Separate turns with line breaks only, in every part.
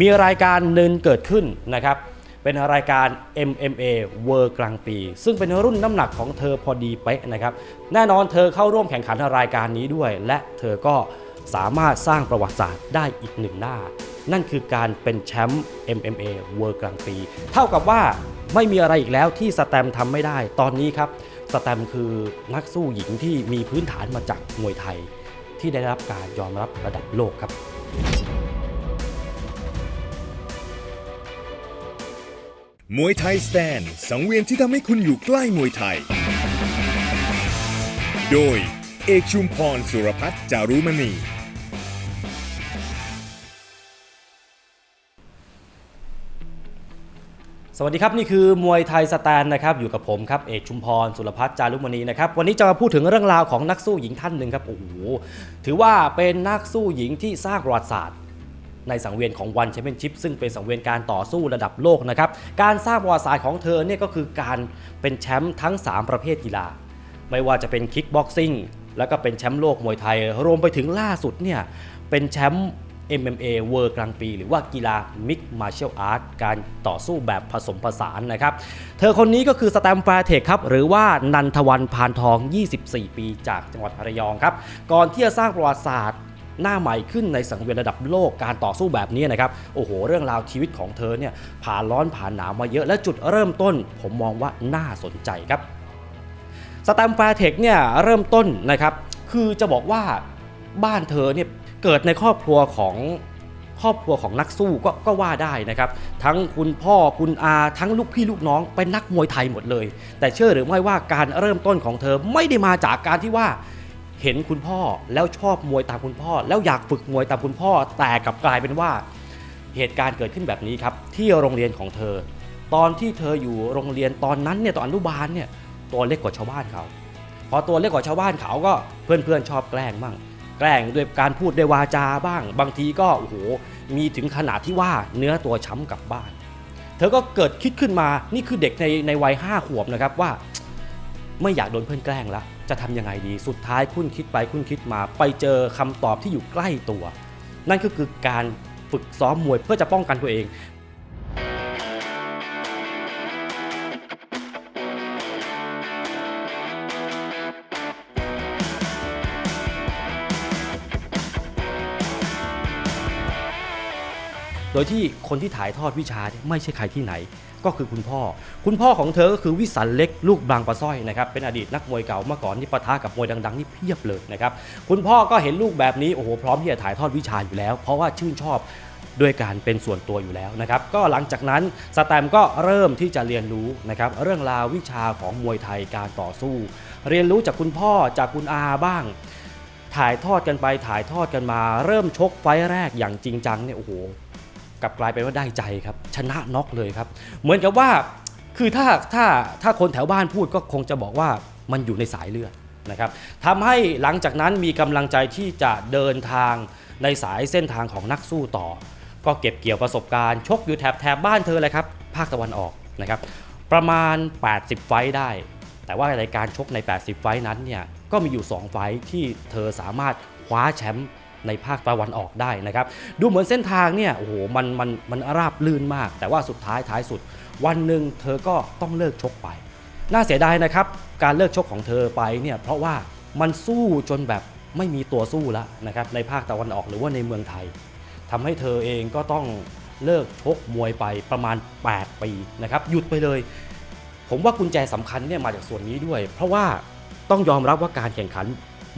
มีรายการหนึ่งเกิดขึ้นนะครับ เป็นรายการ MMA World กลางปี ซึ่งเป็นรุ่นน้ำหนักของเธอพอดีเป๊ะนะครับ แน่นอนเธอเข้าร่วมแข่งขันรายการนี้ด้วย และเธอก็สามารถสร้างประวัติศาสตร์ได้อีกหนึ่งหน้า นั่นคือการเป็นแชมป์ MMA World กลางปี เท่ากับว่าไม่มีอะไรอีกแล้วที่สแตมทำไม่ได้ ตอนนี้ครับสแตมคือนักสู้หญิงที่มีพื้นฐานมาจากมวยไทย ที่ได้รับการยอมรับระดับโลกครับ
มวยไทยสแตนสังเวียนที่ทำให้คุณอยู่ใกล้มวยไทย โดย เอกชุมพรสุรพัฒน์จารุมณี
สวัสดีครับ นี่คือมวยไทยสแตนนะครับอยู่กับผมครับเอกชุมพรสุรพัฒน์จารุมณีนะครับวันนี้จะมาพูดถึงเรื่องราวของนักสู้หญิงท่านหนึ่งครับโอ้โหถือว่าเป็นนักสู้หญิงที่สร้างประวัติศาสตร์ ในสังเวียนของวันแชมเปี้ยนชิพซึ่งเป็นสังเวียนการต่อสู้ระดับโลกนะครับ การสร้างประวัติศาสตร์ของเธอเนี่ยก็คือการเป็นแชมป์ทั้ง 3 ประเภทกีฬา ไม่ว่าจะเป็นคิกบ็อกซิ่งแล้วก็เป็นแชมป์โลกมวยไทย รวมไปถึงล่าสุดเนี่ยเป็นแชมป์ MMA World กลางปี หรือว่ากีฬา Mix Martial Art การต่อสู้แบบผสมผสานนะครับ เธอคนนี้ก็คือสแตมป์แฟร์เทคครับ หรือว่านันทวันพานทอง 24 ปีจากจังหวัดระยองครับ ก่อนที่จะสร้างประวัติศาสตร์ หน้าใหม่ขึ้นในสังเวียนระดับโลกการต่อสู้แบบนี้นะครับโอ้โห เรื่องราวชีวิตของเธอเนี่ยผ่านร้อนผ่านหนาวมาเยอะและจุดเริ่มต้น ผมมองว่าน่าสนใจครับสแตมแฟร์เทคเนี่ยเริ่มต้นนะครับคือจะบอกว่าบ้านเธอเนี่ยเกิดในครอบครัวของครอบครัวของนักสู้ก็ก็ว่าได้นะครับ ทั้งคุณพ่อคุณอาทั้งลูกพี่ลูกน้องเป็นนักมวยไทยหมดเลย แต่เชื่อหรือไม่ว่าการเริ่มต้นของเธอไม่ได้มาจากการที่ว่า เห็นคุณพ่อแล้วชอบมวยตามคุณพ่อ แล้วอยากฝึกมวยตามคุณพ่อ แต่กลับกลายเป็นว่าเหตุการณ์เกิดขึ้นแบบนี้ครับที่โรงเรียนของเธอ ตอนที่เธออยู่โรงเรียนตอนนั้นเนี่ยตอนอนุบาลเนี่ยตัวเล็กกว่าชาวบ้านเขา พอตัวเล็กกว่าชาวบ้านเขาก็เพื่อนๆชอบแกล้งบ้างแกล้งด้วยการพูดด้วยวาจาบ้าง บางทีก็โอ้โหมีถึงขนาดที่ว่าเนื้อตัวช้ำกลับบ้าน เธอก็เกิดคิดขึ้นมานี่คือเด็กในในวัยห้าขวบนะครับว่า ไม่อยากโดนเพื่อนแกล้งแล้ว จะทำยังไงดี สุดท้ายคุณคิดไปคุณคิดมา ไปเจอคำตอบที่อยู่ใกล้ตัว นั่นก็คือการฝึกซ้อมมวยเพื่อจะป้องกันตัวเองโดยที่คนที่ถ่ายทอดวิชาไม่ใช่ใครที่ไหน ก็คือคุณพ่อ คุณพ่อของเธอก็คือวิสันเล็กลูกบางปะสร้อยนะครับเป็นอดีตนักมวยเก่าเมื่อก่อนนี่ปะทะกับมวยดังๆนี่เพียบเลยนะครับคุณพ่อก็เห็นลูกแบบนี้โอ้โหพร้อมที่จะถ่ายทอดวิชาอยู่แล้ว เพราะว่าชื่นชอบด้วยการเป็นส่วนตัวอยู่แล้วนะครับ ก็หลังจากนั้นสแตมก็เริ่มที่จะเรียนรู้นะครับเรื่องราววิชาของมวยไทยการต่อสู้ เรียนรู้จากคุณพ่อจากคุณอาบ้าง ถ่ายทอดกันไปถ่ายทอดกันมา เริ่มชกไฟแรกอย่างจริงจังเนี่ยโอ้โห กลับกลายเป็นว่าได้ใจครับ ชนะน็อกเลยครับ เหมือนกับว่าคือถ้าถ้าถ้าคนแถวบ้านพูดก็คงจะบอกว่ามันอยู่ในสายเลือดนะครับทำให้หลังจากนั้นมีกำลังใจที่จะเดินทางในสายเส้นทางของนักสู้ต่อ ก็เก็บเกี่ยวประสบการณ์ ชกอยู่แถบแถบบ้านเธอเลยครับ ภาคตะวันออกนะครับ ประมาณ 80 ไฟได้ แต่ว่าในการชกใน 80 ไฟนั้นเนี่ยก็มีอยู่ 2 ไฟที่เธอสามารถคว้าแชมป์ ในภาคตะวันออกได้นะครับ ดูเหมือนเส้นทางเนี่ยโอ้โหมันมันมันราบลื่นมาก แต่ว่าสุดท้ายท้ายสุด วันหนึ่งเธอก็ต้องเลิกชกไป น่าเสียดายนะครับ การเลิกชกของเธอไปเนี่ยเพราะว่ามันสู้จนแบบไม่มีตัวสู้แล้วนะครับในภาคตะวันออกหรือว่าในเมืองไทยทำให้เธอเองก็ต้องเลิกชกมวยไปประมาณ 8 ปีนะครับหยุดไปเลย ผมว่ากุญแจสำคัญเนี่ยมาจากส่วนนี้ด้วย เพราะว่าต้องยอมรับว่าการแข่งขัน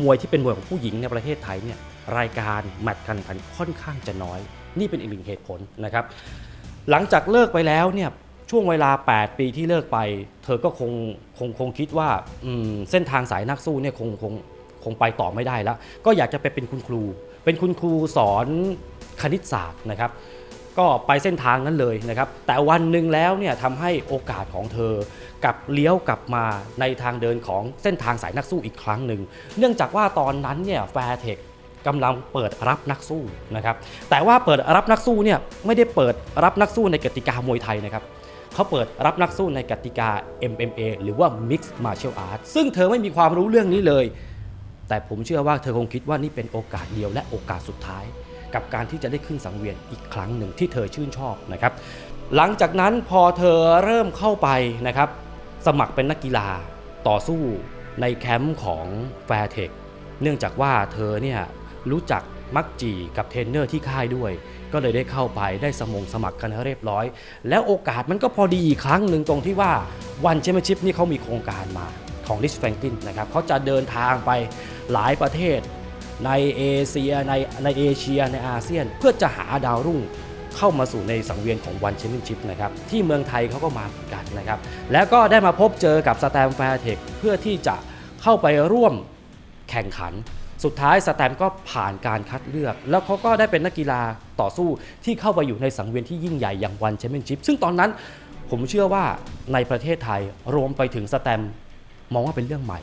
มวยที่เป็นมวยของผู้หญิงในประเทศไทยเนี่ย รายการแมตช์การแข่งขันค่อนข้างจะน้อย นี่เป็นอีกหนึ่งเหตุผลนะครับ หลังจากเลิกไปแล้วเนี่ยช่วงเวลา 8 ปีที่เลิกไป เธอก็คงคงคงคิดว่าเส้นทางสายนักสู้เนี่ยคงคงคงไปต่อไม่ได้แล้ว ก็อยากจะไปเป็นคุณครู เป็นคุณครูสอนคณิตศาสตร์นะครับ ก็ไปเส้นทางนั้นเลยนะครับ แต่วันหนึ่งแล้วเนี่ยทำให้โอกาสของเธอกับเลี้ยวกลับมาในทางเดินของเส้นทางสายนักสู้อีกครั้งหนึ่ง เนื่องจากว่าตอนนั้นเนี่ยแฟร์เทค กำลังเปิดรับนักสู้นะครับ แต่ว่าเปิดรับนักสู้เนี่ยไม่ได้เปิดรับนักสู้ในกติกามวยไทยนะครับเขาเปิดรับนักสู้ในกติกา MMA หรือว่า Mixed Martial Arts ซึ่งเธอไม่มีความรู้เรื่องนี้เลย แต่ผมเชื่อว่าเธอคงคิดว่านี่เป็นโอกาสเดียวและโอกาสสุดท้าย กับการที่จะได้ขึ้นสังเวียนอีกครั้งหนึ่งที่เธอชื่นชอบนะครับ หลังจากนั้นพอเธอเริ่มเข้าไปนะครับสมัครเป็นนักกีฬาต่อสู้ในแคมป์ของแฟร์เทคเนื่องจากว่าเธอเนี่ย รู้จักมักจีกับเทรนเนอร์ที่ค่ายด้วย ก็เลยได้เข้าไปได้สมงสมัครกันเรียบร้อย แล้วโอกาสมันก็พอดีอีกครั้งหนึ่งตรงที่ว่าวันแชมเปี้ยนชิพนี่เขามีโครงการมาของลิสแฟรงกินนะครับเขาจะเดินทางไปหลายประเทศในเอเชียในในเอเชียในอาเซียน เพื่อจะหาดาวรุ่งเข้ามาสู่ในสังเวียนของวันแชมเปี้ยนชิพนะครับที่เมืองไทยเขาก็มาเหมือนกันนะครับแล้วก็ได้มาพบเจอกับสแตมแฟร์เทคเพื่อที่จะเข้าไปร่วมแข่งขัน สุดท้ายสแตมก็ผ่านการคัดเลือก แล้วเขาก็ได้เป็นนักกีฬาต่อสู้ที่เข้าไปอยู่ในสังเวียนที่ยิ่งใหญ่อย่างวันแชมเปี้ยนชิพซึ่งตอนนั้นผมเชื่อว่าในประเทศไทยรวมไปถึงสแตมมองว่าเป็นเรื่องใหม่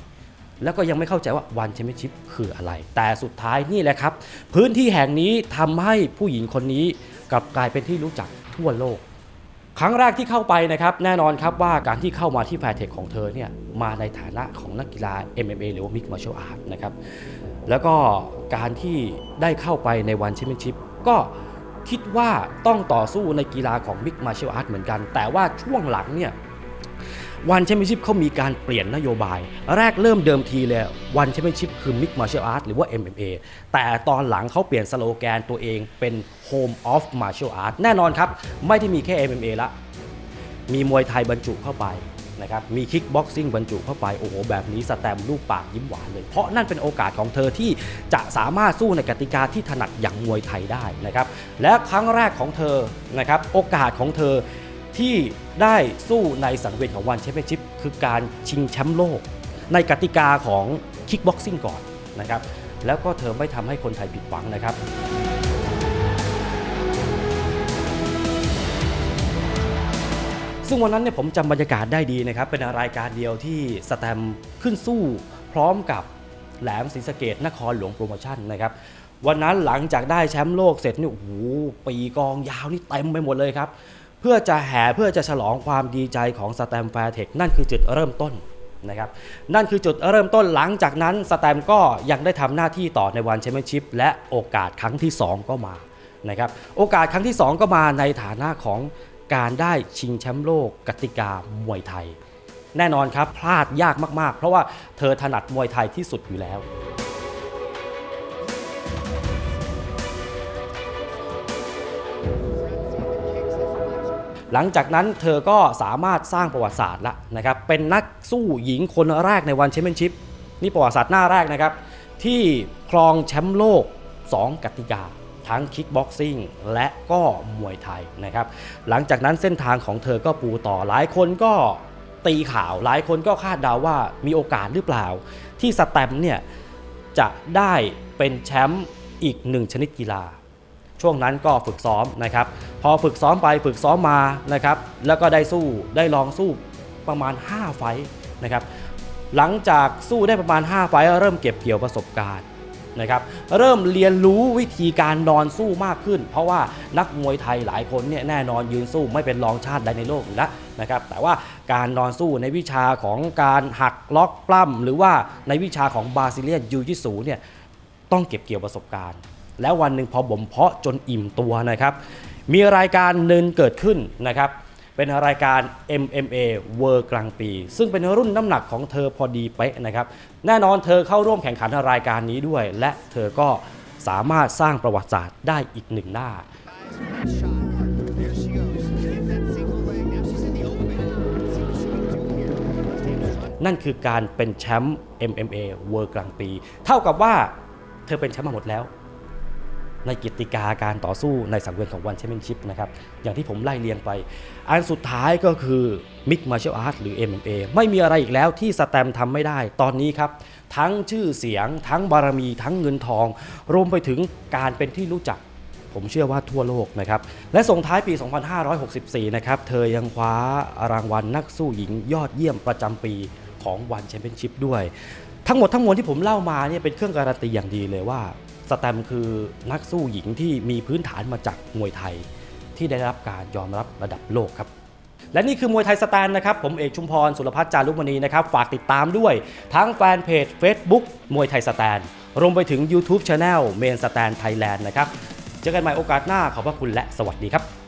แล้วก็ยังไม่เข้าใจว่าวันแชมเปี้ยนชิพคืออะไร แต่สุดท้ายนี่แหละครับ พื้นที่แห่งนี้ทำให้ผู้หญิงคนนี้กลับกลายเป็นที่รู้จักทั่วโลก ครั้งแรกที่เข้าไปนะครับ แน่นอนครับว่าการที่เข้ามาที่แฟร์เทคของเธอเนี่ยมาในฐานะของนักกีฬา MMA หรือว่า Mixed Martial Art นะครับ แล้วก็การที่ได้เข้าไปในวันแชมเปี้ยนชิพก็คิดว่าต้องต่อสู้ในกีฬาของ Mixed Martial Art เหมือนกัน แต่ว่าช่วงหลังเนี่ยวันแชมเปี้ยนชิพเขามีการเปลี่ยนนโยบาย แรกเริ่มเดิมทีเลยวันแชมเปี้ยนชิพคือ Mix Martial Art หรือว่า MMA แต่ตอนหลังเขาเปลี่ยนสโลแกนตัวเองเป็น Home of Martial Art แน่นอนครับ ไม่ได้มีแค่ MMA ละ มีมวยไทยบรรจุเข้าไป นะครับมีคิกบ็อกซิ่งบรรจุเข้าไปโอ้โหแบบนี้สแตมลูกปากยิ้มหวานเลย เพราะนั่นเป็นโอกาสของเธอที่จะสามารถสู้ในกติกาที่ถนัดอย่างมวยไทยได้นะครับและครั้งแรกของเธอนะครับโอกาสของเธอที่ได้สู้ในสังเวียนของวันแชมเปี้ยนชิพคือการชิงแชมป์โลก ในกติกาของคิกบ็อกซิ่งก่อนนะครับแล้วก็เธอไม่ทำให้คนไทยผิดหวังนะครับ ซึ่งวันนั้นเนี่ยผมจำบรรยากาศได้ดีนะครับ เป็นรายการเดียวที่สแตมขึ้นสู้ พร้อมกับแหลมศรีสะเกดนครหลวงโปรโมชั่นนะครับวันนั้นหลังจากได้แชมป์โลกเสร็จนี่โอ้โหปีกองยาวนี่เต็มไปหมดเลยครับ เพื่อจะแห่เพื่อจะฉลองความดีใจของสแตมแฟร์เทคนั่นคือจุดเริ่มต้นนะครับนั่นคือจุดเริ่มต้นหลังจากนั้นสแตมก็ยังได้ทำหน้าที่ต่อในวันแชมเปี้ยนชิพและโอกาสครั้งที่ 2 ก็มานะครับโอกาสครั้งที่ 2 ก็มาในฐานะของ การได้ชิงแชมป์โลกกติกามวยไทย แน่นอนครับพลาดยากมากๆ เพราะว่าเธอถนัดมวยไทยที่สุดอยู่แล้วหลังจากนั้นเธอก็สามารถสร้างประวัติศาสตร์ละนะครับเป็นนักสู้หญิงคนแรกในวันแชมเปี้ยนชิพนี่ประวัติศาสตร์หน้าแรกนะครับ ที่ครองแชมป์โลก 2 กติกา ทั้งคิกบ็อกซิ่งและก็มวยไทยนะครับ หลังจากนั้นเส้นทางของเธอก็ปูต่อหลายคนก็ตีข่าว หลายคนก็คาดเดาว่ามีโอกาสหรือเปล่า ที่สแตมป์เนี่ยจะได้เป็นแชมป์อีกหนึ่งชนิดกีฬา ช่วงนั้นก็ฝึกซ้อมนะครับ พอฝึกซ้อมไปฝึกซ้อมมานะครับ แล้วก็ได้สู้ได้ลองสู้ประมาณ 5 ไฟนะครับ หลังจากสู้ได้ประมาณ 5 ไฟเริ่มเก็บเกี่ยวประสบการณ์ นะครับเริ่มเรียนรู้วิธีการนอนสู้มากขึ้น เพราะว่านักมวยไทยหลายคนเนี่ยแน่นอนยืนสู้ไม่เป็นรองชาติใดในโลกอยู่แล้วนะครับแต่ว่าการนอนสู้ในวิชาของการหักล็อกปล้ำหรือว่าในวิชาของบาซิเลียนยูจิสูเนี่ยต้องเก็บเกี่ยวประสบการณ์ แล้ววันหนึ่งพอบ่มเพาะจนอิ่มตัวนะครับมีรายการหนึ่งเกิดขึ้นนะครับ เป็นรายการ MMA World กลางปี ซึ่งเป็นรุ่นน้ำหนักของเธอพอดีเป๊ะนะครับ แน่นอนเธอเข้าร่วมแข่งขันรายการนี้ด้วย และเธอก็สามารถสร้างประวัติศาสตร์ได้อีกหนึ่งหน้า นั่นคือการเป็นแชมป์ MMA World กลางปี เท่ากับว่าเธอเป็นแชมป์มาหมดแล้ว ในกิจการการต่อสู้ในสังเวียนของวันแชมเปี้ยนชิพนะครับอย่างที่ผมไล่เรียงไป อันสุดท้ายก็คือ Mix Martial Arts หรือ MMA ไม่มีอะไรอีกแล้วที่สแตมทำไม่ได้ตอนนี้ครับ ทั้งชื่อเสียง ทั้งบารมี ทั้งเงินทอง รวมไปถึงการเป็นที่รู้จักผมเชื่อว่าทั่วโลกนะครับ และส่งท้ายปี 2564 นะครับ เธอยังคว้ารางวัลนักสู้หญิงยอดเยี่ยมประจำปีของวันแชมเปี้ยนชิพด้วย ทั้งหมดทั้งมวลที่ผมเล่ามาเนี่ยเป็นเครื่องการันตีอย่างดีเลยว่า สแตมคือนักสู้หญิงที่มีพื้นฐานมาจากมวยไทย ที่ได้รับการยอมรับระดับโลกครับ และนี่คือมวยไทยสแตนนะครับ ผมเอกชุมพร สุรพัฒน์จารุมณีนะครับ ฝากติดตามด้วย ทั้งแฟนเพจ Facebook มวยไทยสแตนรวมไปถึง YouTube Channel เมนสแตนไทยแลนด์นะครับ เจอกันใหม่โอกาสหน้าขอบพระคุณและสวัสดีครับ